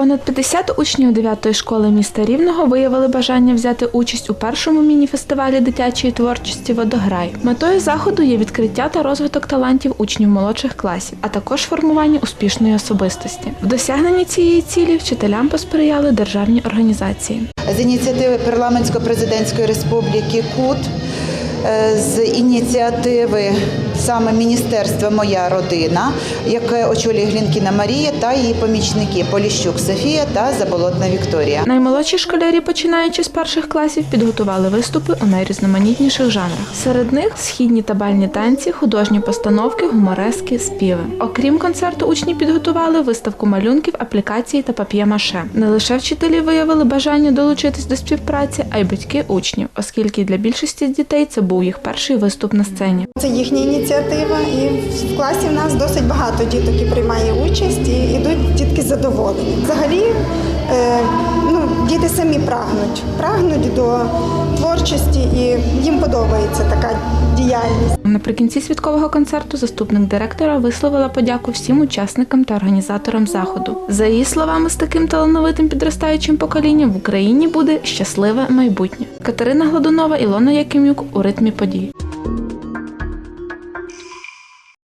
Понад 50 учнів 9-ї школи міста Рівного виявили бажання взяти участь у першому міні-фестивалі дитячої творчості Водограй. Метою заходу є відкриття та розвиток талантів учнів молодших класів, а також формування успішної особистості. В досягненні цієї цілі вчителям посприяли державні організації. з ініціативи парламентсько-президентської республіки КУТ, е, з ініціативи саме Міністерства Моя родина, яке очолює Глінкіна Марія та її помічники Поліщук Софія та Заболотна Вікторія. Наймолодші школярі, починаючи з перших класів, підготували виступи у найрізноманітніших жанрах. Серед них східні та бальні танці, художні постановки, гуморески, співи. Окрім концерту, учні підготували виставку малюнків, аплікації та пап'є-маше. Не лише вчителі виявили бажання долучитись до співпраці, а й батьки учнів, оскільки для більшості дітей це був їх перший виступ на сцені. Це їхня ініціатива, і в класі в нас досить багато діток і приймає участь, і йдуть дітки задоволені. Взагалі, е, ну, діти самі прагнуть, прагнуть до творчості, і їм подобається така діяльність. Наприкінці святкового концерту заступник директора висловила подяку всім учасникам та організаторам заходу. За її словами, з таким талановитим підростаючим поколінням в Україні буде щасливе майбутнє. Катерина Гладунова, Ілона Якимюк у ритмі подій.